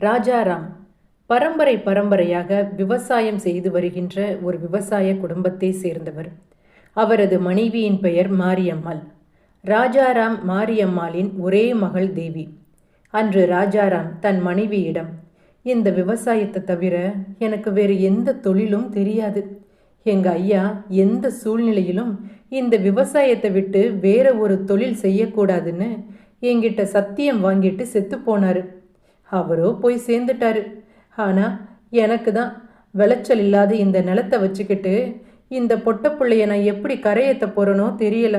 ராஜாராம் பரம்பரை பரம்பரையாக விவசாயம் செய்து வருகின்ற ஒரு விவசாய குடும்பத்தை சேர்ந்தவர். அவரது மனைவியின் பெயர் மாரியம்மாள். ராஜாராம் மாரியம்மாளின் ஒரே மகள் தேவி. அன்று ராஜாராம் தன் மனைவியிடம் இந்த விவசாயத்தை தவிர எனக்கு வேறு எந்த தொழிலும் தெரியாது. எங்க ஐயா எந்த சூழ்நிலையிலும் இந்த விவசாயத்தை விட்டு வேற ஒரு தொழில் செய்யக்கூடாதுன்னு என்கிட்ட சத்தியம் வாங்கிட்டு செத்து போனாரு. அவரோ போய் சேர்ந்துட்டாரு. ஆனால் எனக்கு தான் விளைச்சல் இல்லாத இந்த நிலத்தை வச்சுக்கிட்டு இந்த பொட்ட பிள்ளைய நான் எப்படி கரையேற்ற போகிறேனோ தெரியல.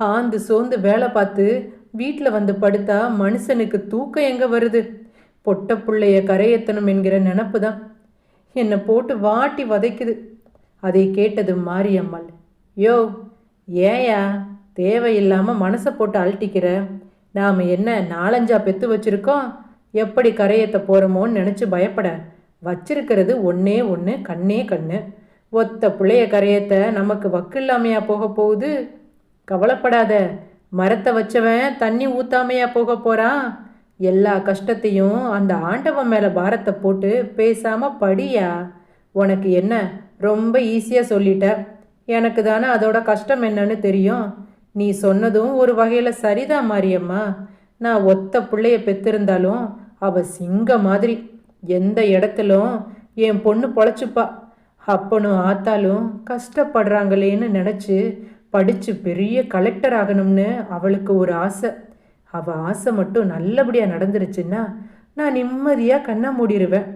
ஆந்து சோர்ந்து வேலை பார்த்து வீட்டில் வந்து படுத்தா மனுஷனுக்கு தூக்கம் எங்கே வருது? பொட்ட பிள்ளைய கரையேற்றணும் என்கிற நினப்பு தான். என்னை போட்டு வாட்டி வதைக்குது. அதை கேட்டது மாரியம்மாள் யோ ஏயா தேவையில்லாமல் மனசை போட்டு அழட்டிக்கிற நாம் என்ன நாலஞ்சா பெத்து வச்சிருக்கோம்? எப்படி கரையத்தை போகிறோமோன்னு நினச்சி பயப்பட. வச்சிருக்கிறது ஒன்றே ஒன்று கண்ணே கண்ணு. ஒத்த பிள்ளைய கரையத்தை நமக்கு வக்கு இல்லாமையா போக போகுது? கவலைப்படாத. மரத்தை வச்சவன் தண்ணி ஊத்தாமையா போக போகிறான் எல்லா கஷ்டத்தையும் அந்த ஆண்டவன் மேலே பாரத்தை போட்டு பேசாம படியா? உனக்கு என்ன? ரொம்ப ஈஸியாக சொல்லிட்ட. எனக்கு தானே அதோட கஷ்டம் என்னன்னு தெரியும். நீ சொன்னதும் ஒரு வகையில் சரிதான் மாரியம்மா. நான் ஒத்த பிள்ளைய பெற்றிருந்தாலும் அவ சிங்க மாதிரி. எந்த இடத்துலும் என் பொண்ணு பொழைச்சுப்பா. அப்பனும் ஆத்தாலும் கஷ்டப்படுறாங்களேன்னு நினச்சி படித்து பெரிய கலெக்டர் ஆகணும்னு அவளுக்கு ஒரு ஆசை. அவள் ஆசை மட்டும் நல்லபடியாக நடந்துருச்சுன்னா நான் நிம்மதியாக கண்ணா மூடிடுவேன்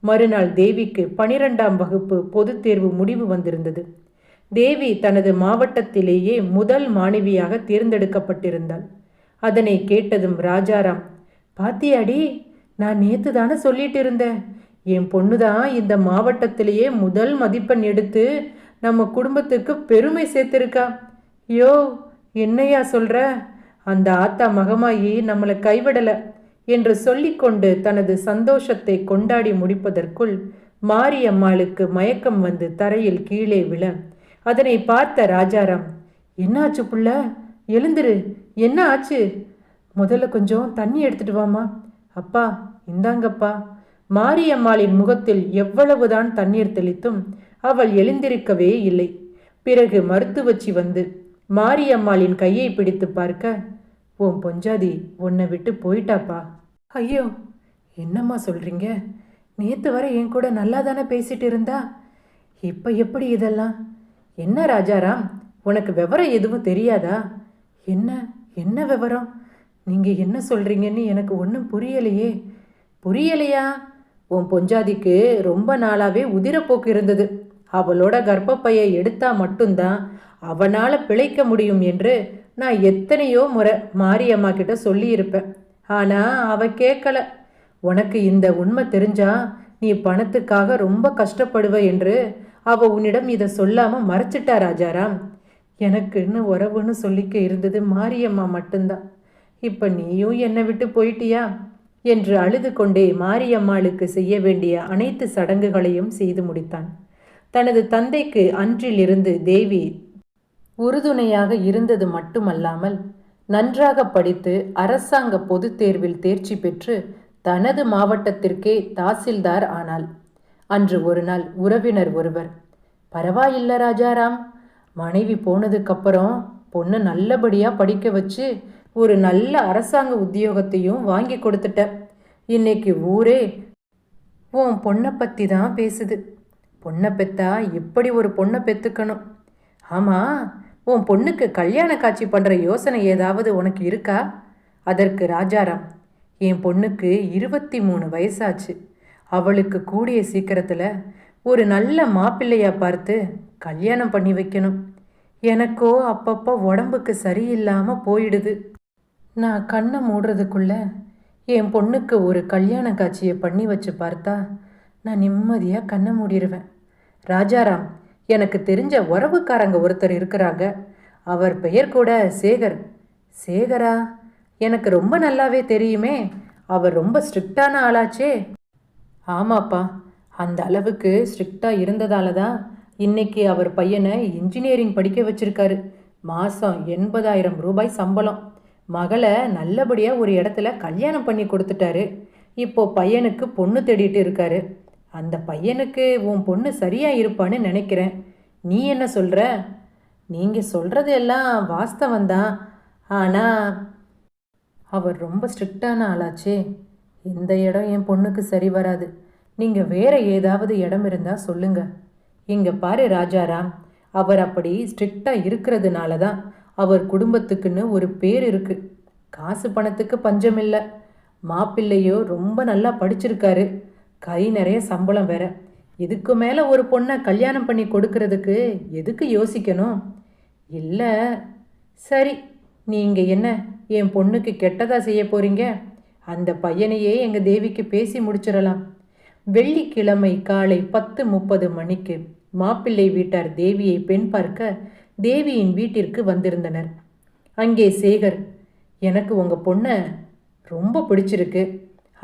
மறுநாள் தேவிக்கு பனிரெண்டாம் வகுப்பு பொதுத் தேர்வு முடிவு வந்திருந்தது. தேவி தனது மாவட்டத்திலேயே முதல் மாணவியாக தேர்ந்தெடுக்கப்பட்டிருந்தாள். அதனை கேட்டதும் ராஜாராம் பாத்தியாடி நான் நேத்து தானே சொல்லிட்டு இருந்தேன் என் பொண்ணு தான் இந்த மாவட்டத்திலேயே முதல் மதிப்பெண் எடுத்து நம்ம குடும்பத்துக்கு பெருமை சேர்த்துருக்கா. யோ என்னையா சொல்ற? அந்த ஆத்தா மகமாயி நம்மளை கைவிடலை என்று சொல்லிக்கொண்டு தனது சந்தோஷத்தை கொண்டாடி முடிப்பதற்குள் மாரியம்மாளுக்கு மயக்கம் வந்து தரையில் கீழே விழ. அதனை பார்த்த ராஜாராம் என்னாச்சு புள்ள? எழுந்துரு. என்ன ஆச்சு? முதல்ல கொஞ்சம் தண்ணி எடுத்துட்டு வாமா அப்பா இந்தாங்கப்பா. மாரியம்மாளின் முகத்தில் எவ்வளவுதான் தண்ணீர் தெளித்தும் அவள் எழுந்திருக்கவே இல்லை. பிறகு மருத்துவச்சி வந்து மாரியம்மாளின் கையை பிடித்து பார்க்க உன் பொஞ்சாதி உன்னை விட்டு போயிட்டாப்பா. ஐயோ என்னம்மா சொல்றீங்க? நேத்து வரை என் கூட நல்லா தானே பேசிட்டு இருந்தா? இப்ப எப்படி இதெல்லாம்? என்ன ராஜாராம் உனக்கு விவரம் எதுவும் தெரியாதா? என்ன என்ன விவரம்? நீங்கள் என்ன சொல்கிறீங்கன்னு எனக்கு ஒன்றும் புரியலையே. புரியலையா? உன் பொஞ்சாதிக்கு ரொம்ப நாளாகவே உதிரப்போக்கு இருந்தது. அவளோட கர்ப்பப்பையை எடுத்தா மட்டும்தான் அவனால் பிழைக்க முடியும் என்று நான் எத்தனையோ முறை மாரியம்மா கிட்ட சொல்லியிருப்பேன். ஆனால் அவ கேட்கல உனக்கு இந்த உண்மை தெரிஞ்சா நீ பணத்துக்காக ரொம்ப கஷ்டப்படுவ என்று அவ உன்னிடம் இதை சொல்லாமல் மறைச்சிட்டா ராஜாராம். எனக்குன்னு உறவுன்னு சொல்லிக்க இருந்தது மாரியம்மா மட்டும்தான். இப்ப நீயும் என்னை விட்டு போயிட்டியா? என்று அழுது கொண்டே மாரியம்மாளுக்கு செய்ய வேண்டிய அனைத்து சடங்குகளையும் செய்து முடித்தான். தனது தந்தைக்கு அன்றிலிருந்து தேவி உறுதுணையாக இருந்தது மட்டுமல்லாமல் நன்றாக படித்து அரசாங்க பொதுத் தேர்வில் தேர்ச்சி பெற்று தனது மாவட்டத்திற்கே தாசில்தார் ஆனாள். அன்று ஒரு நாள் உறவினர் ஒருவர் பரவாயில்ல ராஜாராம் மனைவி போனதுக்கப்புறம் பொண்ணு நல்லபடியாக படிக்க வச்சு ஒரு நல்ல அரசாங்க உத்தியோகத்தையும் வாங்கி கொடுத்துட்ட. இன்னைக்கு ஊரே உன் பொண்ணை பற்றி தான் பேசுது. பொண்ணை பெத்தா எப்படி ஒரு பொண்ணை பெற்றுக்கணும் ஆமாம் உன் பொண்ணுக்கு கல்யாண காட்சி பண்ணுற யோசனை ஏதாவது உனக்கு இருக்கா? அதற்கு ராஜாராம் என் பொண்ணுக்கு இருபத்தி மூணு வயசாச்சு. அவளுக்கு கூடிய சீக்கிரத்தில் ஒரு நல்ல மாப்பிள்ளையா பார்த்து கல்யாணம் பண்ணி வைக்கணும். எனக்கோ அப்பப்போ உடம்புக்கு சரியில்லாமல் போயிடுது. நான் கண்ணை மூடுறதுக்குள்ள என் பொண்ணுக்கு ஒரு கல்யாண காட்சியை பண்ணி வச்சு பார்த்தா நான் நிம்மதியாக கண்ணை மூடிடுவேன் ராஜாராம் எனக்கு தெரிஞ்ச உறவுக்காரங்க ஒருத்தர் இருக்கிறாங்க. அவர் பெயர் கூட சேகர். சேகரா? எனக்கு ரொம்ப நல்லாவே தெரியுமே. அவர் ரொம்ப ஸ்ட்ரிக்டான ஆளாச்சே. ஆமாப்பா அந்த அளவுக்கு ஸ்ட்ரிக்டாக இருந்ததால தான் இன்னைக்கு அவர் பையனை இன்ஜினியரிங் படிக்க வச்சிருக்காரு. மாதம் எண்பதாயிரம் ரூபாய் சம்பளம். மகளை நல்லபடியாக ஒரு இடத்துல கல்யாணம் பண்ணி கொடுத்துட்டாரு. இப்போ பையனுக்கு பொண்ணு தேடிட்டு இருக்காரு. அந்த பையனுக்கு உன் பொண்ணு சரியாக இருப்பான்னு நினைக்கிறேன். நீ என்ன சொல்கிற நீங்கள் சொல்கிறது எல்லாம் வாஸ்தவம் தான். ஆனால் அவர் ரொம்ப ஸ்ட்ரிக்டான ஆளாச்சே. இந்த இடம் என் பொண்ணுக்கு சரி வராது. நீங்கள் வேறு ஏதாவது இடம் இருந்தால் சொல்லுங்கள் இங்கே பாரு ராஜாராம் அவர் அப்படி ஸ்ட்ரிக்டாக இருக்கிறதுனால தான் அவர் குடும்பத்துக்குன்னு ஒரு பேர் இருக்கு. காசு பணத்துக்கு பஞ்சம் இல்லை. மாப்பிள்ளையோ ரொம்ப நல்லா படிச்சிருக்காரு. கை நிறைய சம்பளம் வேற. இதுக்கு மேலே ஒரு பொண்ணை கல்யாணம் பண்ணி கொடுக்கறதுக்கு எதுக்கு யோசிக்கணும்? இல்லை சரி நீங்கள் என்ன என் பொண்ணுக்கு கெட்டதாக செய்ய போகிறீங்க அந்த பையனையே எங்கள் தேவிக்கு பேசி முடிச்சிடலாம். வெள்ளிக்கிழமை காலை பத்து முப்பது மணிக்கு மாப்பிள்ளை வீட்டார் தேவியை பெண் பார்க்க தேவியின் வீட்டிற்கு வந்திருந்தனர். அங்கே சேகர் எனக்கு உங்கள் பொண்ணை ரொம்ப பிடிச்சிருக்கு.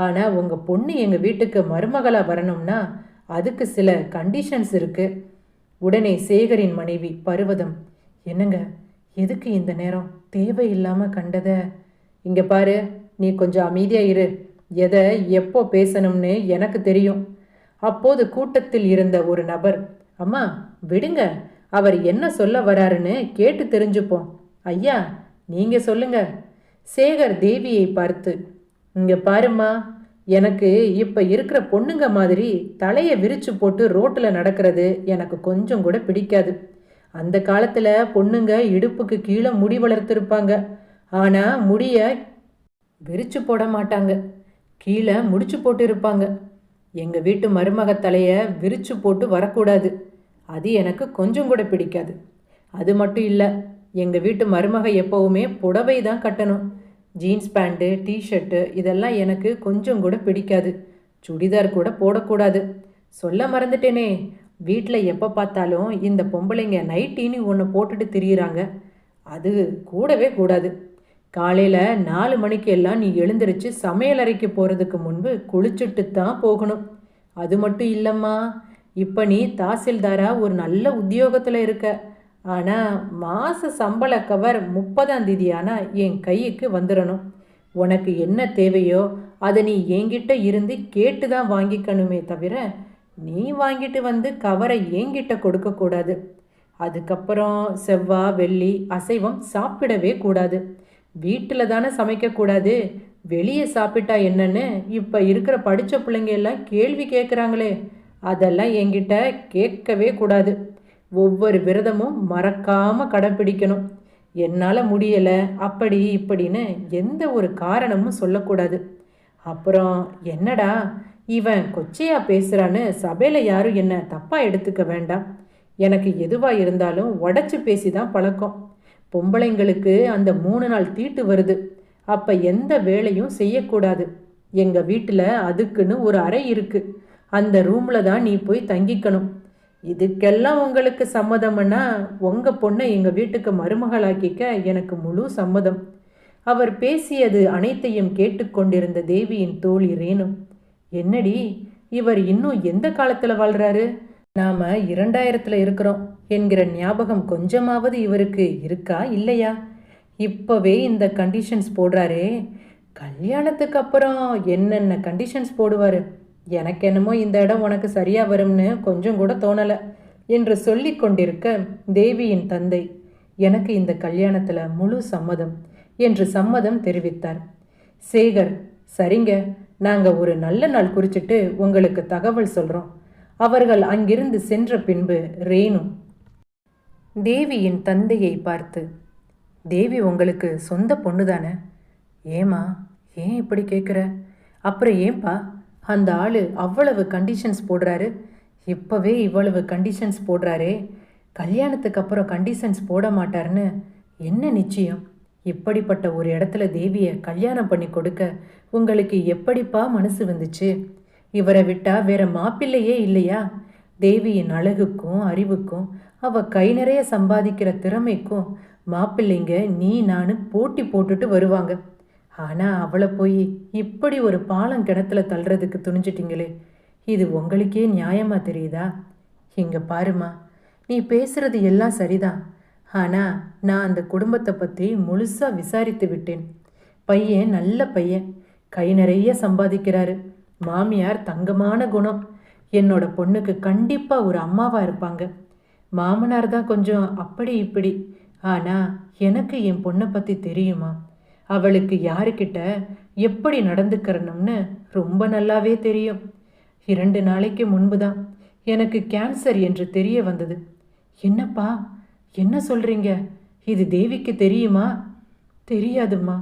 ஆனால் உங்கள் பொண்ணு எங்கள் வீட்டுக்கு மருமகளாக வரணும்னா அதுக்கு சில கண்டிஷன்ஸ் இருக்கு. உடனே சேகரின் மனைவி பருவதம் என்னங்க எதுக்கு இந்த நேரம்? தேவையில்லாமல் கண்டத. இங்கே பாரு நீ கொஞ்சம் அமைதியாக இரு. எதை எப்போ பேசணும்னு எனக்கு தெரியும். அப்போது கூட்டத்தில் இருந்த ஒரு நபர் அம்மா விடுங்க. அவர் என்ன சொல்ல வராருன்னு கேட்டு தெரிஞ்சுப்போம். ஐயா நீங்க சொல்லுங்க. சேகர் தேவியை பார்த்து இங்க பாரும்மா எனக்கு இப்ப இருக்கிற பொண்ணுங்க மாதிரி தலையை விரிச்சு போட்டு ரோட்டில் நடக்கிறது எனக்கு கொஞ்சம் கூட பிடிக்காது. அந்த காலத்துல பொண்ணுங்க இடுப்புக்கு கீழே முடி வளர்த்திருப்பாங்க. ஆனா முடிய விரிச்சு போட மாட்டாங்க. கீழே முடிச்சு போட்டு இருப்பாங்க எங்க வீட்டு மருமக தலைய விரிச்சு போட்டு வரக்கூடாது. அது எனக்கு கொஞ்சம் கூட பிடிக்காது. அது மட்டும் இல்லை எங்கள் வீட்டு மருமக எப்போவுமே புடவை தான் கட்டணும். ஜீன்ஸ் பேண்ட்டு டிஷர்ட்டு இதெல்லாம் எனக்கு கொஞ்சம் கூட பிடிக்காது. சுடிதார் கூட போடக்கூடாது. சொல்ல மறந்துட்டேனே. வீட்டில் எப்போ பார்த்தாலும் இந்த பொம்பளைங்க நைட்டின்னு ஒன்று போட்டுட்டு திரியிறாங்க. அது கூடவே கூடாது. காலையில் நாலு மணிக்கு எல்லாம் நீ எழுந்திருச்சு சமையல் அறைக்கு போகிறதுக்கு முன்பு குளிச்சுட்டு தான் போகணும். அது மட்டும் இல்லைம்மா. இப்போ நீ தாசில்தாராக ஒரு நல்ல உத்தியோகத்தில் இருக்க. ஆனால் மாத சம்பள கவர் முப்பதாம் தேதி ஆனால் என் கைக்கு வந்துடணும் உனக்கு என்ன தேவையோ அதை நீ என்கிட்ட இருந்து கேட்டு தான் வாங்கிக்கணுமே தவிர நீ வாங்கிட்டு வந்து கவரை என்கிட்ட கொடுக்கக்கூடாது அதுக்கப்புறம் செவ்வாய் வெள்ளி அசைவம் சாப்பிடவே கூடாது. வீட்டில் தானே சமைக்கக்கூடாது வெளியே சாப்பிட்டா என்னன்னு இப்போ இருக்கிற படித்த பிள்ளைங்க எல்லாம் கேள்வி கேட்குறாங்களே அதெல்லாம் என்கிட்ட கேட்கவே கூடாது. ஒவ்வொரு விரதமும் மறக்காமல் கடைப்பிடிக்கணும் என்னால் முடியலை அப்படி இப்படின்னு எந்த ஒரு காரணமும் சொல்லக்கூடாது. அப்புறம் என்னடா இவன் கொச்சையா பேசுகிறான்னு சபையில் யாரும் என்ன தப்பாக எடுத்துக்க வேண்டாம். எனக்கு எதுவாக இருந்தாலும் உடச்சி பேசி தான் பழக்கம். பொம்பளைங்களுக்கு அந்த மூணு நாள் தீட்டு வருது. அப்போ எந்த வேலையும் செய்யக்கூடாது. எங்கள் வீட்டில் அதுக்குன்னு ஒரு அறை இருக்குது அந்த ரூமில் தான் நீ போய் தங்கிக்கணும். இதுக்கெல்லாம் உங்களுக்கு சம்மதம்னா உங்கள் பொண்ணை எங்கள் வீட்டுக்கு மருமகளாக்கிக்க எனக்கு முழு சம்மதம். அவர் பேசியது அனைத்தையும் கேட்டுக்கொண்டிருந்த தேவியின் தோழி ரேணு. என்னடி இவர் இன்னும் எந்த காலத்தில் வாழ்கிறாரு நாம இரண்டாயிரத்தில் இருக்கிறோம் என்கிற ஞாபகம் கொஞ்சமாவது இவருக்கு இருக்கா இல்லையா? இப்போவே இந்த கண்டிஷன்ஸ் போடுறாரே. கல்யாணத்துக்கு அப்புறம் என்னென்ன கண்டிஷன்ஸ் போடுவார்? எனக்கு என்னமோ இந்த இடம் உனக்கு சரியா வரும்னு கொஞ்சம் கூட தோணலை என்று சொல்லி கொண்டிருக்க தேவியின் தந்தை எனக்கு இந்த கல்யாணத்தில் முழு சம்மதம் என்று சம்மதம் தெரிவித்தார். சேகர் சரிங்க நாங்கள் ஒரு நல்ல நாள் குறிச்சிட்டு உங்களுக்கு தகவல் சொல்கிறோம் அவர்கள் அங்கிருந்து சென்ற பின்பு ரேணு தேவியின் தந்தையை பார்த்து தேவி உங்களுக்கு சொந்த பொண்ணு தானே ஏமா ஏன் இப்படி கேட்குற அப்புறம் ஏன்பா அந்த ஆள் அவ்வளவு கண்டிஷன்ஸ் போடுறாரு. இப்போவே இவ்வளவு கண்டிஷன்ஸ் போடுறாரே. கல்யாணத்துக்கு அப்புறம் கண்டிஷன்ஸ் போட மாட்டார்னு என்ன நிச்சயம்? இப்படிப்பட்ட ஒரு இடத்துல தேவியை கல்யாணம் பண்ணி கொடுக்க உங்களுக்கு எப்படிப்பா மனசு வந்துச்சு? இவரை விட்டா வேற மாப்பிள்ளையே இல்லையா? தேவியின் அழகுக்கும் அறிவுக்கும் அவ கை நிறைய சம்பாதிக்கிற திறமைக்கும் மாப்பிள்ளைங்க நீ நான் போட்டி போட்டுட்டு வருவாங்க. ஆனால் அவளை போய் இப்படி ஒரு பாலம் கிணத்துல தள்ளுறதுக்கு துணிஞ்சிட்டிங்களே இது உங்களுக்கே நியாயமாக தெரியுதா? இங்கே பாருமா நீ பேசுறது எல்லாம் சரிதான். ஆனால் நான் அந்த குடும்பத்தை பற்றி முழுசாக விசாரித்து விட்டேன். பையன் நல்ல பையன். கை நிறைய சம்பாதிக்கிறாரு. மாமியார் தங்கமான குணம். என்னோட பொண்ணுக்கு கண்டிப்பாக ஒரு அம்மாவாக இருப்பாங்க. மாமனார் தான் கொஞ்சம் அப்படி இப்படி. ஆனால் எனக்கு என் பொண்ணை பற்றி தெரியுமா? அவளுக்கு யாருக்கிட்ட எப்படி நடந்துக்கிறணும்னு ரொம்ப நல்லாவே தெரியும். இரண்டு நாளைக்கு முன்பு தான் எனக்கு கேன்சர் என்று தெரிய வந்தது. என்னப்பா என்ன சொல்றீங்க? இது தேவிக்கு தெரியுமா? தெரியாதும்மா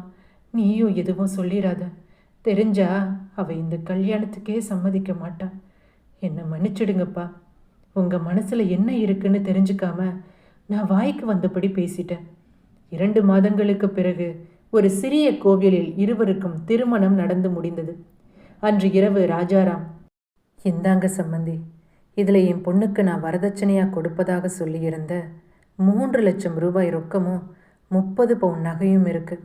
நீயும் எதுவும் சொல்லிடாத தெரிஞ்சா அவ இந்த கல்யாணத்துக்கே சம்மதிக்க மாட்டான் என்னை மன்னிச்சிடுங்கப்பா. உங்கள் மனசில் என்ன இருக்குன்னு தெரிஞ்சுக்காம நான் வாய்க்கு வந்தபடி பேசிட்டேன். இரண்டு மாதங்களுக்கு பிறகு ஒரு சிறிய கோவிலில் இருவருக்கும் திருமணம் நடந்து முடிந்தது. அன்று இரவு ராஜாராம் இந்தாங்க சம்மந்தி இதில் என் பொண்ணுக்கு நான் வரதட்சணையாக கொடுப்பதாக சொல்லியிருந்த மூன்று லட்சம் ரூபாய் ரொக்கமும் முப்பது பவுன் நகையும் இருக்கு.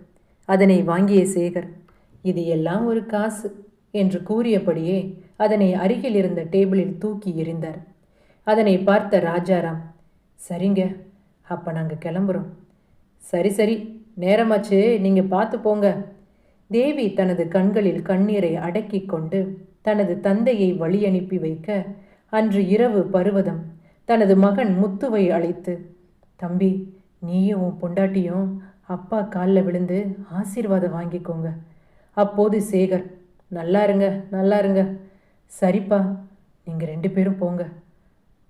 அதனை வாங்கிய சேகர் இது எல்லாம் ஒரு காசு என்று கூறியபடியே அதனை அருகில் இருந்த டேபிளில் தூக்கி எறிந்தார். அதனை பார்த்த ராஜாராம் சரிங்க அப்போ நாங்கள் கிளம்புறோம். சரி சரி நேரமாச்சு நீங்கள் பார்த்து போங்க. தேவி தனது கண்களில் கண்ணீரை அடக்கி கொண்டு தனது தந்தையை வழி அனுப்பி வைக்க அன்று இரவு பருவதம். தனது மகன் முத்துவை அழைத்து தம்பி நீயும் உன் பொண்டாட்டியும் அப்பா காலில் விழுந்து ஆசீர்வாதம் வாங்கிக்கோங்க. அப்போது சேகர் நல்லா இருங்க நல்லா இருங்க. சரிப்பா நீங்கள் ரெண்டு பேரும் போங்க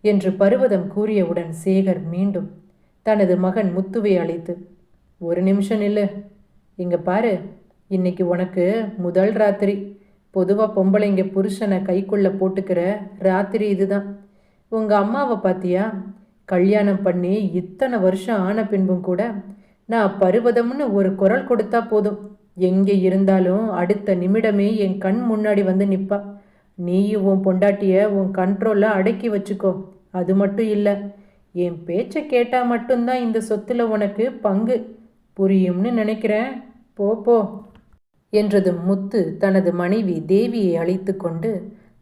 என்று பருவதம் கூறியவுடன் சேகர் மீண்டும் தனது மகன் முத்துவை அழைத்து ஒரு நிமிஷம் நில்லு. இங்கே பாரு இன்னைக்கு உனக்கு முதல் ராத்திரி. பொதுவாக பொம்பளைங்க புருஷனை கைக்குள்ளே போட்டுக்கிற ராத்திரி இதுதான். உங்கள் அம்மாவை பார்த்தியா கல்யாணம் பண்ணி இத்தனை வருஷம் ஆன பின்பும் கூட நான் பருவதம்னு ஒரு குரல் கொடுத்தா போதும். எங்கே இருந்தாலும் அடுத்த நிமிடமே என் கண் முன்னாடி வந்து நிற்பா நீயும் உன் பொண்டாட்டிய உன் கண்ட்ரோலில் அடக்கி வச்சுக்கோ. அது மட்டும் இல்லை என் பேச்சை கேட்டால் மட்டும்தான் இந்த சொத்தில் உனக்கு பங்கு. புரியும்னு நினைக்கிறேன். போ போ. என்றது முத்து தனது மனைவி தேவியை அழைத்து கொண்டு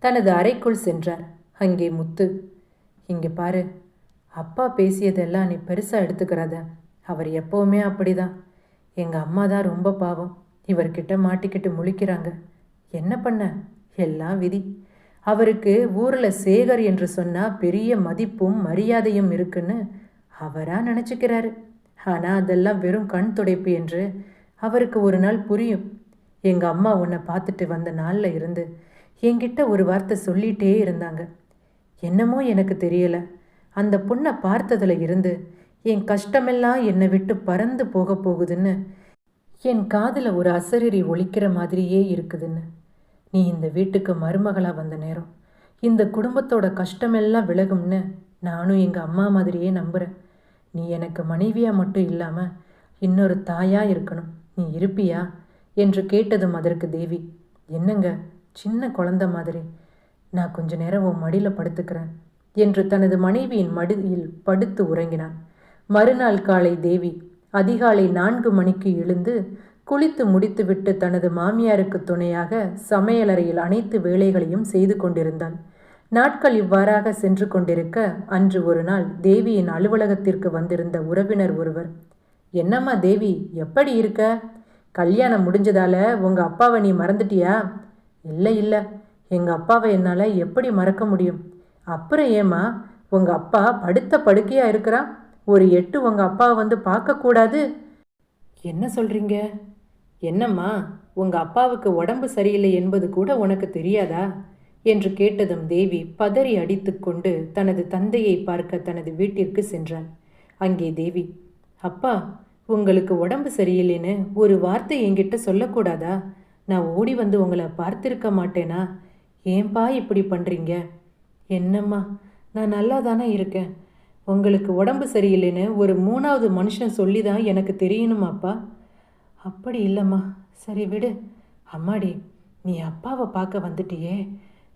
தனது அறைக்குள் சென்றார். அங்கே முத்து இங்கே பாரு அப்பா பேசியதெல்லாம் நீ பெருசாக எடுத்துக்கிறாத. அவர் எப்போவுமே அப்படிதான். எங்கள் அம்மா தான் ரொம்ப பாவம். இவர்கிட்ட மாட்டிக்கிட்டு முழிக்கிறாங்க. என்ன பண்ண? எல்லாம் விதி. அவருக்கு ஊரில் சேகர் என்று சொன்னால் பெரிய மதிப்பும் மரியாதையும் இருக்குன்னு அவராக நினச்சிக்கிறாரு. ஆனால் அதெல்லாம் வெறும் கண் துடைப்பு என்று அவருக்கு ஒரு நாள் புரியும். எங்கள் அம்மா உன்னை பார்த்துட்டு வந்த நாளில் இருந்து என்கிட்ட ஒரு வார்த்தை சொல்லிகிட்டே இருந்தாங்க. என்னமோ எனக்கு தெரியலை. அந்த பொண்ணை பார்த்ததில் இருந்து என் கஷ்டமெல்லாம் என்னை விட்டு பறந்து போக போகுதுன்னு என் காதில் ஒரு அசரீரி ஒழிக்கிற மாதிரியே இருக்குதுன்னு. நீ இந்த வீட்டுக்கு மருமகளாக வந்த நேரம் இந்த குடும்பத்தோட கஷ்டமெல்லாம் விலகும்னு நானும் எங்கள் அம்மா மாதிரியே நம்புகிறேன் நீ எனக்கு மனைவியாக மட்டும் இல்லாமல் இன்னொரு தாயாக இருக்கணும். நீ இருப்பியா? என்று கேட்டதும் அதற்கு தேவி என்னங்க சின்ன குழந்த மாதிரி. நான் கொஞ்ச நேரம் உன் மடியில் படுத்துக்கிறேன் என்று தனது மனைவியின் மடியில் படுத்து உறங்கினான். மறுநாள் காலை தேவி அதிகாலை நான்கு மணிக்கு எழுந்து குளித்து முடித்துவிட்டு தனது மாமியாருக்கு துணையாக சமையலறையில் அனைத்து வேலைகளையும் செய்து கொண்டிருந்தாள். நாட்கள் இவ்வாறாக சென்று கொண்டிருக்க அன்று ஒரு நாள் தேவியின் அலுவலகத்திற்கு வந்திருந்த உறவினர் ஒருவர் என்னம்மா தேவி எப்படி இருக்க? கல்யாணம் முடிஞ்சதால உங்கள் அப்பாவை நீ மறந்துட்டியா? இல்லை இல்லை. எங்கள் அப்பாவை என்னால் எப்படி மறக்க முடியும்? அப்புறம் ஏம்மா உங்கள் அப்பா படுத்த படுக்கையாக இருக்கிறான் ஒரு எட்டு உங்கள் அப்பாவை வந்து பார்க்கக்கூடாது. என்ன சொல்கிறீங்க என்னம்மா உங்கள் அப்பாவுக்கு உடம்பு சரியில்லை என்பது கூட உனக்கு தெரியாதா? என்று கேட்டதும் தேவி பதறி அடித்துக்கொண்டு தனது தந்தையை பார்க்க தனது வீட்டிற்கு சென்றாள். அங்கே தேவி அப்பா உங்களுக்கு உடம்பு சரியில்லைன்னு ஒரு வார்த்தை என்கிட்ட சொல்லக்கூடாதா? நான் ஓடி வந்து உங்களை பார்த்திருக்க மாட்டேனா? ஏன்பா இப்படி பண்ணுறீங்க என்னம்மா நான் நல்லா தானே இருக்கேன். உங்களுக்கு உடம்பு சரியில்லைன்னு ஒரு மூணாவது மனுஷன் சொல்லி தான் எனக்கு தெரியணுமாப்பா? அப்படி இல்லைம்மா. சரி விடு. அம்மாடி நீ அப்பாவை பார்க்க வந்துட்டியே.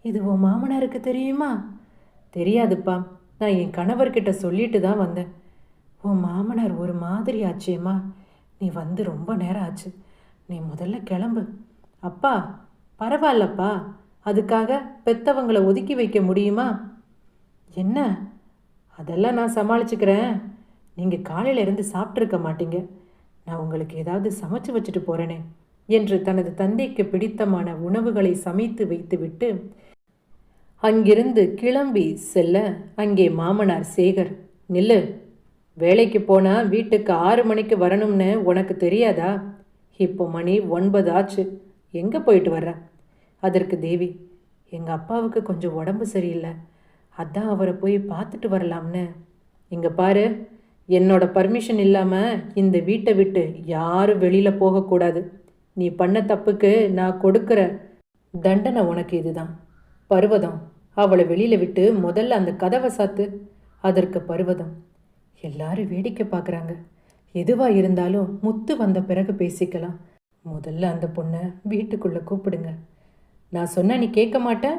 இது உன் மாமனாருக்கு தெரியுமா? தெரியாதுப்பா. நான் என் கணவர்கிட்ட சொல்லிட்டு தான் வந்தேன். உன் மாமனார் ஒரு மாதிரி ஆச்சேம்மா. நீ வந்து ரொம்ப நேரம் ஆச்சு. நீ முதல்ல கிளம்பு. அப்பா பரவாயில்லப்பா. அதுக்காக பெத்தவங்களை ஒதுக்கி வைக்க முடியுமா? என்ன? அதெல்லாம் நான் சமாளிச்சுக்கிறேன். நீங்கள் காலையிலேருந்து சாப்பிட்ருக்க மாட்டீங்க. நான் உங்களுக்கு ஏதாவது சமைச்சு வச்சுட்டு போகிறேனே என்று தனது தந்தைக்கு பிடித்தமான உணவுகளை சமைத்து வைத்துவிட்டு அங்கிருந்து கிளம்பி செல்ல அங்கே மாமனார் சேகர் நில்லு வேலைக்கு போனால் வீட்டுக்கு ஆறு மணிக்கு வரணும்னு உனக்கு தெரியாதா? இப்போ மணி ஒன்பது ஆச்சு. எங்கே போயிட்டு வர்ற? அதற்கு தேவி எங்கள் அப்பாவுக்கு கொஞ்சம் உடம்பு சரியில்லை. அதான் அவரை போய் பார்த்துட்டு வரலாம்னு. இங்கே பாரு என்னோட பர்மிஷன் இல்லாமல் இந்த வீட்டை விட்டு யாரும் வெளியில் போகக்கூடாது. நீ பண்ண தப்புக்கு நான் கொடுக்குற தண்டனை உனக்கு இதுதான். பருவதம். அவளை வெளியில் விட்டு முதல்ல அந்த கதவை சாத்து. அதற்கு பருவதம். எல்லாரும் வேடிக்கை பார்க்குறாங்க. எதுவாக இருந்தாலும் முத்து வந்த பிறகு பேசிக்கலாம். முதல்ல அந்த பொண்ணை வீட்டுக்குள்ளே கூப்பிடுங்க. நான் சொன்ன நீ கேட்க மாட்டேன்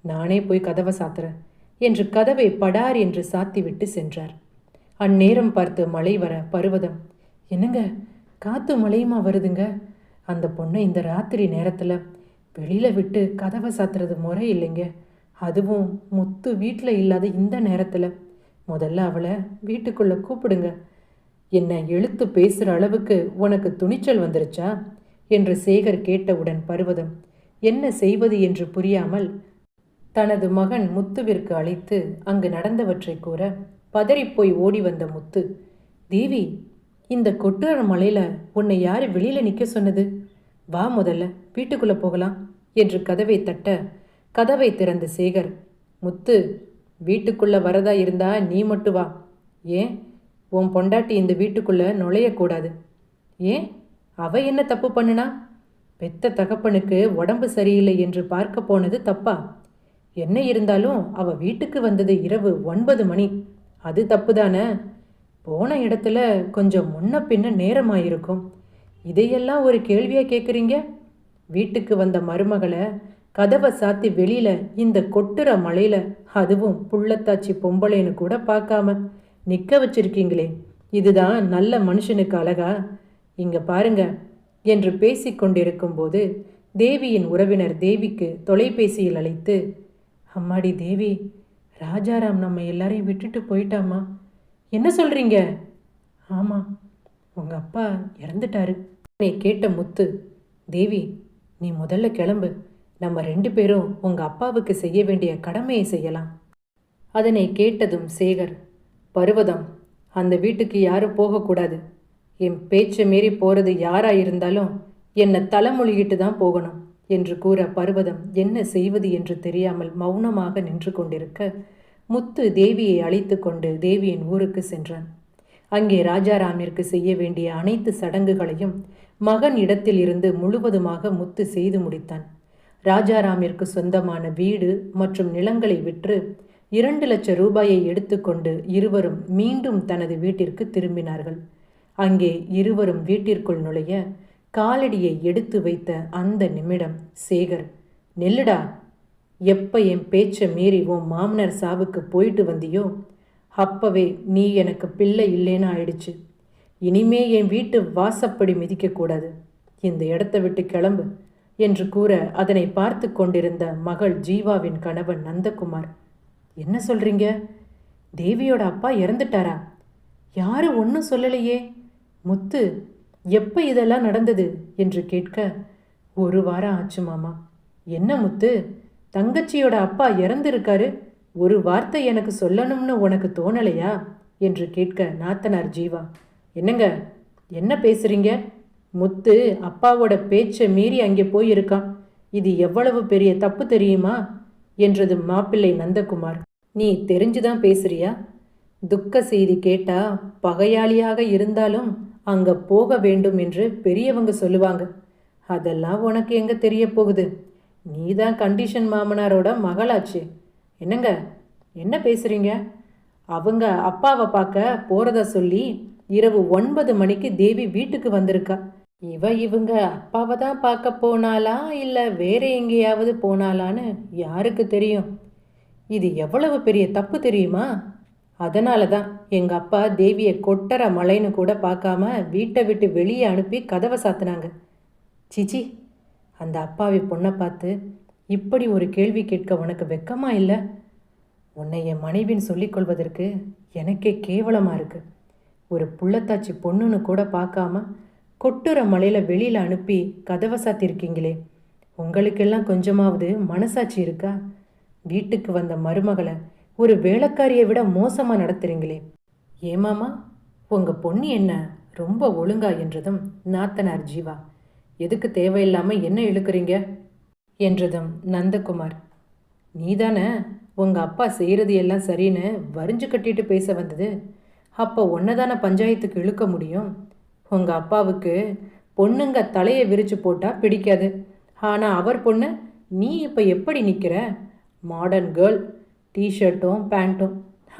நானே போய் கதவை சாத்துறேன் என்று கதவை படார் என்று சாத்திவிட்டு சென்றார். அந்நேரம் பார்த்து மழை வர பருவதம். என்னங்க? காத்து மழையுமா வருதுங்க? அந்த பொண்ணை இந்த ராத்திரி நேரத்தில் வெளியில் விட்டு கதவை சாத்துறது முறை இல்லைங்க. அதுவும் முத்து வீட்டில் இல்லாத இந்த நேரத்தில். முதல்ல அவளை வீட்டுக்குள்ளே கூப்பிடுங்க. என்னை எழுத்து பேசுகிற அளவுக்கு உனக்கு துணிச்சல் வந்துருச்சா? என்று சேகர் கேட்டவுடன் பருவதம். என்ன செய்வது என்று புரியாமல் தனது மகன் முத்துவிற்கு அழைத்து அங்கு நடந்தவற்றை கூற பதறிப்போய் ஓடி வந்த முத்து தேவி இந்த கொட்டுற மலையில் உன்னை யார் வெளியில் நிற்க சொன்னது? வா முதல்ல வீட்டுக்குள்ளே போகலாம் என்று கதவை தட்ட கதவை திறந்த சேகர் முத்து வீட்டுக்குள்ளே வரதா இருந்தா நீ மட்டும் வா. ஏன்? உன் பொண்டாட்டி இந்த வீட்டுக்குள்ளே நுழையக்கூடாது. ஏன்? அவ என்ன தப்பு பண்ணுனா? பெத்த தகப்பனுக்கு உடம்பு சரியில்லை என்று பார்க்க போனது தப்பா? என்ன இருந்தாலும் அவ வீட்டுக்கு வந்தது இரவு ஒன்பது மணி. அது தப்பு தானே போன இடத்துல கொஞ்சம் முன்ன பின்ன நேரமாயிருக்கும். இதையெல்லாம் ஒரு கேள்வியாக கேட்குறீங்க வீட்டுக்கு வந்த மருமகளை கதவை சாத்தி வெளியில இந்த கொட்டுற மழையில அதுவும் புள்ளத்தாச்சி பொம்பளைன்னு கூட பார்க்காம நிக்க வச்சிருக்கீங்களே. இதுதான் நல்ல மனுஷனுக்கு அழகா? இங்க பாருங்க. என்று பேசிக்கொண்டிருக்கும் போது தேவியின் உறவினர் தேவிக்கு தொலைபேசியில் அழைத்து அம்மாடி தேவி ராஜாராம் நம்ம எல்லாரையும் விட்டுட்டு போயிட்டாமா என்ன சொல்றீங்க? ஆமா உங்க அப்பா இறந்துட்டாரு. கேட்ட முத்து தேவி நீ முதல்ல கிளம்பு. நம்ம ரெண்டு பேரும் உங்க அப்பாவுக்கு செய்ய வேண்டிய கடமையை செய்யலாம். அதனை கேட்டதும் சேகர் பருவதம் அந்த வீட்டுக்கு யாரும் போகக்கூடாது என் பேச்சை மீறி போறது யாரா இருந்தாலும் என்னை தலைமொழிகிட்டு தான் போகணும் என்று கூற பருவதம் என்ன செய்வது என்று தெரியாமல் மௌனமாக நின்று கொண்டிருக்க முத்து தேவியை அழைத்து கொண்டு தேவியின் ஊருக்கு சென்றான். அங்கே ராஜாராமிற்கு செய்ய வேண்டிய அனைத்து சடங்குகளையும் மகன் இடத்தில் இருந்து முழுவதுமாக முத்து செய்து முடித்தான். ராஜாராமிற்கு சொந்தமான வீடு மற்றும் நிலங்களை விற்று இரண்டு லட்சம் ரூபாயை எடுத்துக்கொண்டு இருவரும் மீண்டும் தனது வீட்டிற்கு திரும்பினார்கள். அங்கே இருவரும் வீட்டிற்குள் நுழைய காலடியை எடுத்து வைத்த அந்த நிமிடம். சேகர் நெல்லுடா எப்ப என் பேச்சை மீறி உன் மாமனார் சாவுக்கு போயிட்டு வந்தியோ? அப்பவே நீ எனக்கு பிள்ளை இல்லைன்னு ஆயிடுச்சு. இனிமே என் வீட்டு வாசப்படி மிதிக்கக்கூடாது. இந்த இடத்த விட்டு கிளம்பு. என்று கூற அதனை பார்த்து கொண்டிருந்த மகள் ஜீவாவின் கணவன் நந்தகுமார் என்ன சொல்றீங்க? தேவியோட அப்பா இறந்துட்டாரா? யாரும் ஒன்றும் சொல்லலையே? முத்து எப்போ இதெல்லாம் நடந்தது? என்று கேட்க ஒரு வாரம் ஆச்சு மாமா. என்ன முத்து? தங்கச்சியோட அப்பா இறந்திருக்காரு. ஒரு வார்த்தை எனக்கு சொல்லணும்னு உனக்கு தோணலையா? என்று கேட்க நாத்தனார் ஜீவா என்னங்க? என்ன பேசுறீங்க? முத்து அப்பாவோட பேச்சை மீறி அங்கே போயிருக்கான். இது எவ்வளவு பெரிய தப்பு தெரியுமா? என்றது மாப்பிள்ளை நந்தகுமார். நீ தெரிஞ்சுதான் பேசுறியா? துக்க செய்தி கேட்டா பகையாளியாக இருந்தாலும் அங்க போக வேண்டும் என்று பெரியவங்க சொல்லுவாங்க. அதெல்லாம் உனக்கு எங்க தெரிய போகுது? நீ தான் கண்டிஷன் மாமனாரோட மகளாச்சு. என்னங்க? என்ன பேசுறீங்க? அவங்க அப்பாவை பார்க்க போறதா சொல்லி இரவு ஒன்பது மணிக்கு தேவி வீட்டுக்கு வந்திருக்கா. இவ இவங்க அப்பாவை தான் பார்க்க போனாலா இல்லை வேற எங்கேயாவது போனாலான்னு யாருக்கு தெரியும்? இது எவ்வளவு பெரிய தப்பு தெரியுமா? அதனால தான் எங்கள் அப்பா தேவியை கொட்டற மலைன்னு கூட பார்க்காம வீட்டை விட்டு வெளியே அனுப்பி கதவை சாத்தினாங்க. சிச்சி அந்த அப்பாவி பொண்ணை பார்த்து இப்படி ஒரு கேள்வி கேட்க உனக்கு வெக்கமா இல்லை? உன்னை என் மனைவின்னு சொல்லிக்கொள்வதற்கு எனக்கே கேவலமாக இருக்கு. ஒரு புள்ளத்தாச்சி பொண்ணுன்னு கூட பார்க்காம கொட்டுற மலையில வெளியில அனுப்பி கதவை சாத்திருக்கீங்களே உங்களுக்கெல்லாம் கொஞ்சமாவது மனசாட்சி இருக்கா? வீட்டுக்கு வந்த மருமகளை ஒரு வேலைக்காரியை விட மோசமா நடத்துறீங்களே. ஏமாமா உங்க பொண்ணு என்ன ரொம்ப ஒழுங்கா என்றதும் நாத்தனார் ஜீவா எதுக்கு தேவையில்லாம என்ன இழுக்கிறீங்க? என்றதும் நந்தகுமார் நீதானே உங்க அப்பா செய்யறது எல்லாம் சரின்னு வரிஞ்சு கட்டிட்டு பேச வந்தது. அப்போ ஒன்னதான பஞ்சாயத்துக்கு இழுக்க முடியும்? உங்கள் அப்பாவுக்கு பொண்ணுங்க தலையை விரிச்சு போட்டால் பிடிக்காது. ஆனால் அவர் பொண்ணு நீ இப்போ எப்படி நிற்கிற மாடர்ன் கேர்ள் டிஷர்ட்டும் பேண்ட்டும்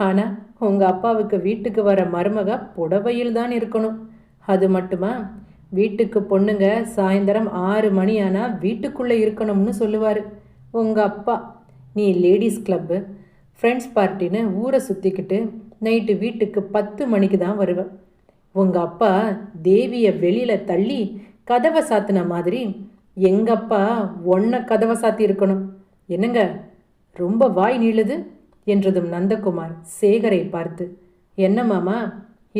ஆனால் உங்கள் அப்பாவுக்கு வீட்டுக்கு வர மருமக புடவையில் தான் இருக்கணும். அது மட்டுமா? வீட்டுக்கு பொண்ணுங்க சாயந்தரம் ஆறு மணி ஆனால் வீட்டுக்குள்ளே இருக்கணும்னு சொல்லுவார். உங்கள் அப்பா நீ லேடிஸ் கிளப்பு ஃப்ரெண்ட்ஸ் பார்ட்டின்னு ஊரை சுற்றிக்கிட்டு நைட்டு வீட்டுக்கு பத்து மணிக்கு தான் வருவ. உங்கள் அப்பா தேவியை வெளியில் தள்ளி கதவை சாத்தின மாதிரி எங்கள் அப்பா ஒன்றை கதவை சாத்தி இருக்கணும். என்னங்க? ரொம்ப வாய் நீளுது? என்றதும் நந்தகுமார் சேகரை பார்த்து என்ன மாமா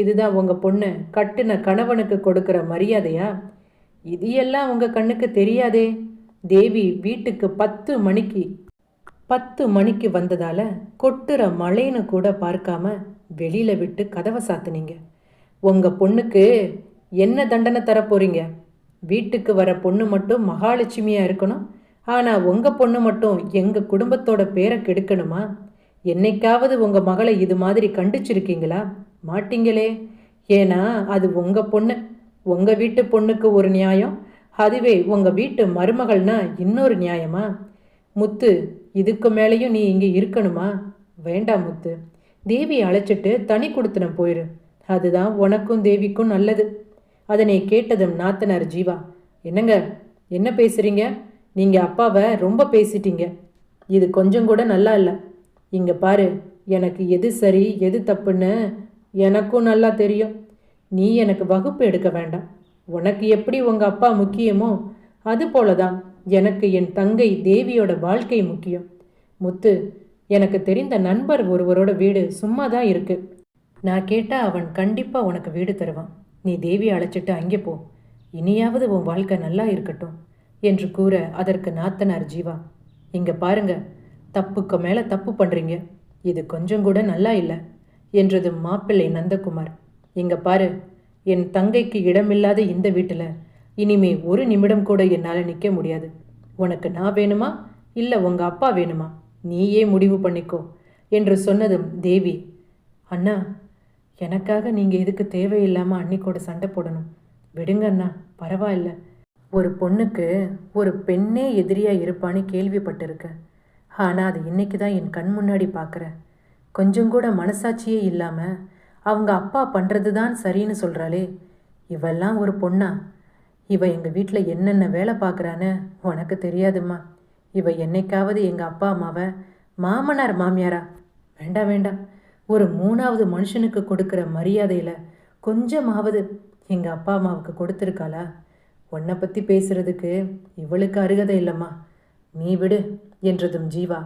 இதுதான் உங்கள் பொண்ணு கட்டுன கணவனுக்கு கொடுக்கிற மரியாதையா? இது எல்லாம் உங்கள் கண்ணுக்கு தெரியாதே. தேவி வீட்டுக்கு பத்து மணிக்கு பத்து மணிக்கு வந்ததால கொட்டுற மழைன்னு கூட பார்க்காம வெளியில விட்டு கதவை சாத்துனீங்க. உங்கள் பொண்ணுக்கு என்ன தண்டனை தர போகிறீங்க வீட்டுக்கு வர பொண்ணு மட்டும் மகாலட்சுமியாக இருக்கணும். ஆனால் உங்கள் பொண்ணு மட்டும் எங்கள் குடும்பத்தோட பேரை கெடுக்கணுமா? என்னைக்காவது உங்கள் மகளை இது மாதிரி கண்டிச்சிருக்கீங்களா? மாட்டீங்களே. ஏன்னா அது உங்கள் பொண்ணு. உங்கள் வீட்டு பொண்ணுக்கு ஒரு நியாயம். அதுவே உங்கள் வீட்டு மருமகள்னா இன்னொரு நியாயமா? முத்து இதுக்கு மேலேயும் நீ இங்கே இருக்கணுமா? வேண்டாம் முத்து. தேவி அழைச்சிட்டு தனி கொடுத்துன போயிரு. அதுதான் உனக்கும் தேவிக்கும் நல்லது. அதனை கேட்டதும் நாத்தனார் ஜீவா என்னங்க என்ன பேசுறீங்க? நீங்க அப்பாவை ரொம்ப பேசிட்டீங்க. இது கொஞ்சம் கூட நல்லா இல்லை. இங்க பாரு எனக்கு எது சரி எது தப்புன்னு எனக்கும் நல்லா தெரியும். நீ எனக்கு வகுப்பு எடுக்க வேண்டாம். உனக்கு எப்படி உங்க அப்பா முக்கியமோ அது போலதான் எனக்கு என் தங்கை தேவியோட வாழ்க்கை முக்கியம். முத்து எனக்கு தெரிந்த நண்பர் ஒருவரோட வீடு சும்மா தான் இருக்குது நான் கேட்டால் அவன் கண்டிப்பாக உனக்கு வீடு தருவான். நீ தேவியை அழைச்சிட்டு அங்கே போ. இனியாவது உன் வாழ்க்கை நல்லா இருக்கட்டும் என்று கூற அதற்கு நாத்தனார் ஜீவா. இங்கே பாருங்க தப்புக்கு மேலே தப்பு பண்ணுறீங்க இது கொஞ்சம் கூட நல்லா இல்லை என்றது மாப்பிள்ளை நந்தகுமார். இங்கே பாரு என் தங்கைக்கு இடமில்லாத இந்த வீட்டில் இனிமே ஒரு நிமிடம் கூட என்னால் நிற்க முடியாது. உனக்கு நான் வேணுமா இல்லை உங்கள் அப்பா வேணுமா? நீயே முடிவு பண்ணிக்கோ என்று சொன்னதும் தேவி அண்ணா எனக்காக நீங்கள் இதுக்கு தேவையில்லாமல் அன்னிக்கோட சண்டை போடணும். விடுங்க அண்ணா பரவாயில்ல. ஒரு பொண்ணுக்கு ஒரு பெண்ணே எதிரியாக இருப்பான்னு கேள்விப்பட்டிருக்கேன் ஆனால் அது இன்னைக்கு தான் என் கண் முன்னாடி பார்க்குறேன் கொஞ்சம் கூட மனசாட்சியே இல்லாமல் அவங்க அப்பா பண்ணுறது தான் சரின்னு சொல்கிறாளே இவெல்லாம் ஒரு பொண்ணா? இவ எங்கள் வீட்டில் என்னென்ன வேலை பார்க்குறான்னு உனக்கு தெரியாதும்மா. இவ என்னைக்காவது எங்கள் அப்பா அம்மாவை மாமனார் மாமியாரா? வேண்டாம் வேண்டாம். ஒரு மூணாவது மனுஷனுக்கு கொடுக்குற மரியாதையில் கொஞ்சமாவது எங்கள் அப்பா அம்மாவுக்கு கொடுத்துருக்காளா? உன்னை பற்றி பேசுறதுக்கு இவளுக்கு அருகதை இல்லைம்மா. நீ விடு என்றதும் ஜீவா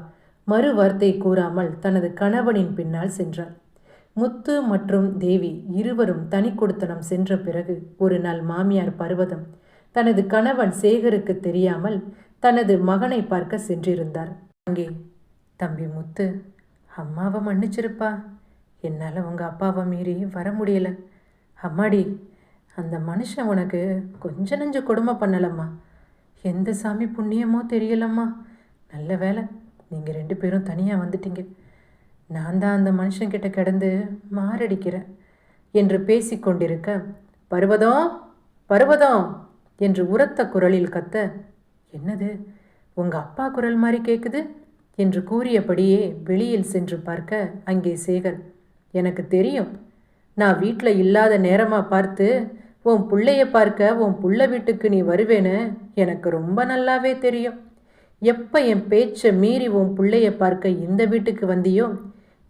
மறு வார்த்தை கூறாமல் தனது கணவனின் பின்னால் சென்றாள். முத்து மற்றும் தேவி இருவரும் தனி கொடுத்தனம் சென்ற பிறகு ஒரு நாள் மாமியார் பர்வதம் தனது கணவன் சேகருக்கு தெரியாமல் தனது மகனை பார்க்க சென்றிருந்தார். அங்கே தம்பி முத்து அம்மாவை மன்னிச்சிருப்பா. என்னால் உங்கள் அப்பாவை மீறி வர முடியல. அம்மாடி அந்த மனுஷன் உனக்கு கொஞ்ச நஞ்ச கொடுமை பண்ணலம்மா. எந்த சாமி புண்ணியமோ தெரியலம்மா. நல்ல வேலை நீங்கள் ரெண்டு பேரும் தனியாக வந்துட்டீங்க. நான் தான் அந்த மனுஷங்கிட்ட கிடந்து மாரடிக்கிறேன் என்று பேசிக்கொண்டிருக்க பருவதம் பருவதம் என்று உரத்த குரலில் கத்த என்னது உங்கள் அப்பா குரல் மாதிரி கேட்குது என்று கூறியபடியே வெளியில் சென்று பார்க்க அங்கே சேகர் எனக்கு தெரியும். நான் வீட்டில் இல்லாத நேரமாக பார்த்து உன் பிள்ளைய பார்க்க உன் புள்ள வீட்டுக்கு நீ வருவேன்னு எனக்கு ரொம்ப நல்லாவே தெரியும். எப்போ என் பேச்சை மீறி உன் பிள்ளைய பார்க்க இந்த வீட்டுக்கு வந்தியோ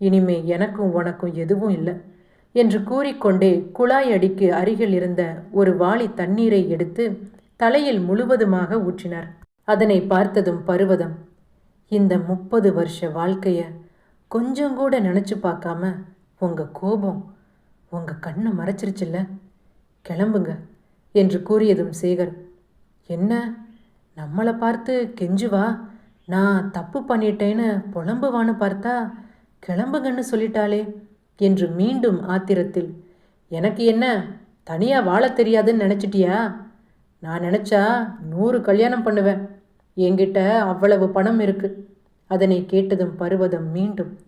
இனிமே எனக்கும் உனக்கும் எதுவும் இல்லை என்று கூறிக்கொண்டே குழாய் அடிக்கு அருகில் இருந்த ஒரு வாளி தண்ணீரை எடுத்து தலையில் முழுவதுமாக ஊற்றினார். அதனை பார்த்ததும் பருவதம். இந்த முப்பது வருஷ வாழ்க்கைய கொஞ்சம் கூட நினச்சி பார்க்காம உங்கள் கோபம் உங்கள் கண்ணை மறைச்சிருச்சுல்ல? கிளம்புங்க என்று கூறியதும் சேகர். என்ன? நம்மளை பார்த்து கெஞ்சுவா நான் தப்பு பண்ணிட்டேன்னு புலம்புவான்னு பார்த்தா கிளம்புங்கன்னு சொல்லிட்டாளே என்று மீண்டும் ஆத்திரத்தில். எனக்கு என்ன தனியாக வாழ தெரியாதுன்னு நினச்சிட்டியா? நான் நினச்சா நூறு கல்யாணம் பண்ணுவேன். என்கிட்ட அவ்வளவு பணம் இருக்கு. அதனை கேட்டதும் பருவதம் மீண்டும்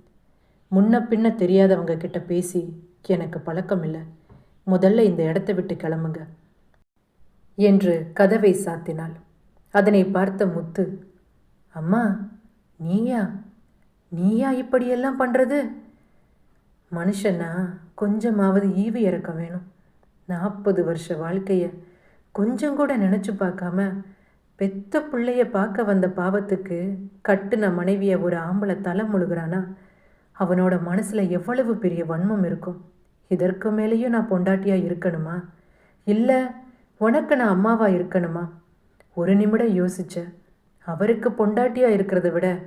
முன்ன பின்ன தெரியாதவங்க கிட்ட பேசி எனக்கு பழக்கம் இல்லை. முதல்ல இந்த இடத்த விட்டு கிளம்புங்க. என்று கதவை சாத்தினாள். அதனை பார்த்த முத்து அம்மா நீயா? நீயா இப்படியெல்லாம் பண்ணுறது மனுஷனா கொஞ்சமாவது ஈவு இறக்க வேணும். நாற்பது வருஷ வாழ்க்கையை கொஞ்சம் கூட நினச்சி பார்க்காம பெத்த பிள்ளைய பார்க்க வந்த பாவத்துக்கு கட்டுன மனைவியை ஒரு ஆம்பளை தலை முழுகிறானா? அவனோட மனசில் எவ்வளவு பெரிய வன்மம் இருக்கும்? இதற்கு மேலேயும் நான் பொண்டாட்டியாக இருக்கணுமா? இல்லை உனக்கு நான் அம்மாவாக இருக்கணுமா? ஒரு நிமிடம் யோசிச்ச. அவருக்கு பொண்டாட்டியாக இருக்கிறத விட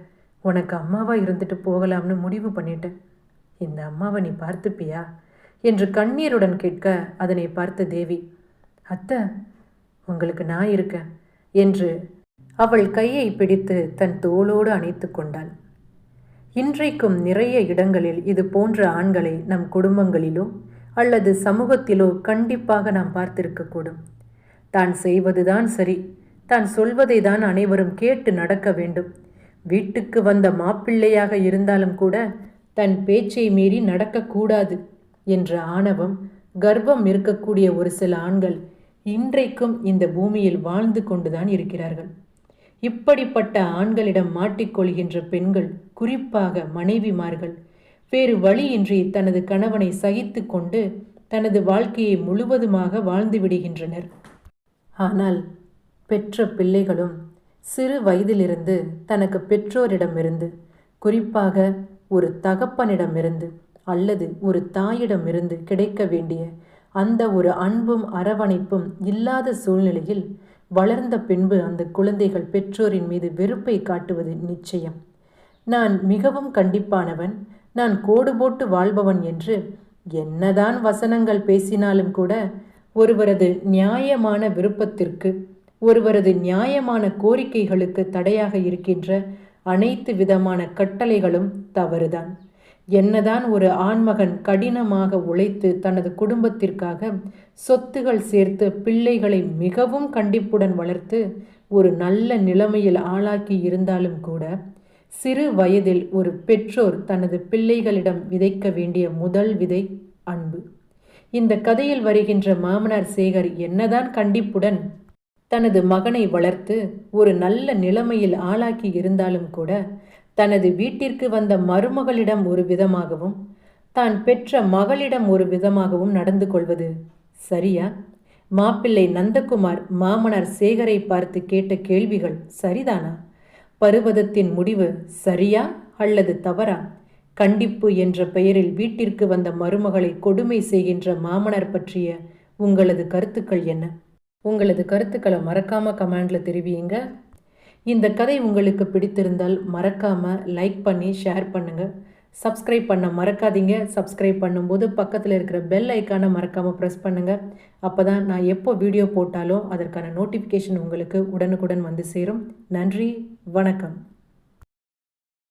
உனக்கு அம்மாவாக இருந்துட்டு போகலாம்னு முடிவு பண்ணிட்டேன். இந்த அம்மாவை நீ பார்த்துப்பியா? என்று கண்ணீருடன் கேட்க அதனை பார்த்த தேவி. அத்தை உங்களுக்கு நான் இருக்கேன் என்று அவள் கையை பிடித்து தன் தோளோடு அணைத்து கொண்டாள். இன்றைக்கும் நிறைய இடங்களில் இது போன்ற ஆண்களை நம் குடும்பங்களிலோ அல்லது சமூகத்திலோ கண்டிப்பாக நாம் பார்த்திருக்கக்கூடும். தான் செய்வதுதான் சரி தான் சொல்வதை தான் அனைவரும் கேட்டு நடக்க வேண்டும். வீட்டுக்கு வந்த மாப்பிள்ளையாக இருந்தாலும் கூட தன் பேச்சை மீறி நடக்கக்கூடாது என்ற ஆணவம் கர்வம் இருக்கக்கூடிய ஒரு சில ஆண்கள் இன்றைக்கும் இந்த பூமியில் வாழ்ந்து கொண்டுதான் இருக்கிறார்கள். இப்படிப்பட்ட ஆண்களிடம் மாட்டிக்கொள்கின்ற பெண்கள் குறிப்பாக மனைவிமார்கள். வேறு வழியின்றி தனது கணவனை சகித்து கொண்டு தனது வாழ்க்கையை முழுவதுமாக வாழ்ந்து விடுகின்றனர். ஆனால் பெற்ற பிள்ளைகளும் சிறு வயதிலிருந்து தனக்கு பெற்றோரிடமிருந்து குறிப்பாக ஒரு தகப்பனிடமிருந்து அல்லது ஒரு தாயிடமிருந்து கிடைக்க வேண்டிய அந்த ஒரு அன்பும் அரவணைப்பும் இல்லாத சூழ்நிலையில் வளர்ந்த பின்பு அந்த குழந்தைகள் பெற்றோரின் மீது வெறுப்பை காட்டுவது நிச்சயம். நான் மிகவும் கண்டிப்பானவன் நான் கோடு போட்டு வாழ்பவன் என்று என்னதான் வசனங்கள் பேசினாலும் கூட ஒருவரது நியாயமான விருப்பத்திற்கு ஒருவரது நியாயமான கோரிக்கைகளுக்கு தடையாக இருக்கின்ற அனைத்து விதமான கட்டளைகளும் தவறுதான். என்னதான் ஒரு ஆண்மகன் கடினமாக உழைத்து தனது குடும்பத்திற்காக சொத்துகள் சேர்த்து பிள்ளைகளை மிகவும் கண்டிப்புடன் வளர்த்து ஒரு நல்ல நிலைமையில் ஆளாக்கி இருந்தாலும் கூட சிறு வயதில் ஒரு பெற்றோர் தனது பிள்ளைகளிடம் விதைக்க வேண்டிய முதல் விதை அன்பு. இந்த கதையில் வருகின்ற மாமனார் சேகர் என்னதான் கண்டிப்புடன் தனது மகனை வளர்த்து ஒரு நல்ல நிலைமையில் ஆளாக்கி இருந்தாலும் கூட தனது வீட்டிற்கு வந்த மருமகளிடம் ஒரு விதமாகவும் தான் பெற்ற மகளிடம் ஒரு விதமாகவும் நடந்து கொள்வது சரியா? மாப்பிள்ளை நந்தகுமார் மாமனார் சேகரை பார்த்து கேட்ட கேள்விகள் சரிதானா? பருவதத்தின் முடிவு சரியா அல்லது தவறா? கண்டிப்பு என்ற பெயரில் வீட்டிற்கு வந்த மருமகளை கொடுமை செய்கின்ற மாமனார் பற்றிய உங்களது கருத்துக்கள் என்ன? உங்களது கருத்துக்களை மறக்காம கமெண்ட்ல தெரிவியுங்க. இந்த கதை உங்களுக்கு பிடித்திருந்தால் மறக்காமல் லைக் பண்ணி ஷேர் பண்ணுங்கள் சப்ஸ்கிரைப் பண்ண மறக்காதீங்க. சப்ஸ்கிரைப் பண்ணும்போது பக்கத்தில் இருக்கிற பெல் ஐக்கானை மறக்காமல் ப்ரெஸ் பண்ணுங்கள் அப்போ தான் நான் எப்போ வீடியோ போட்டாலும் அதற்கான நோட்டிஃபிகேஷன் உங்களுக்கு உடனுக்குடன் வந்து சேரும். நன்றி வணக்கம்.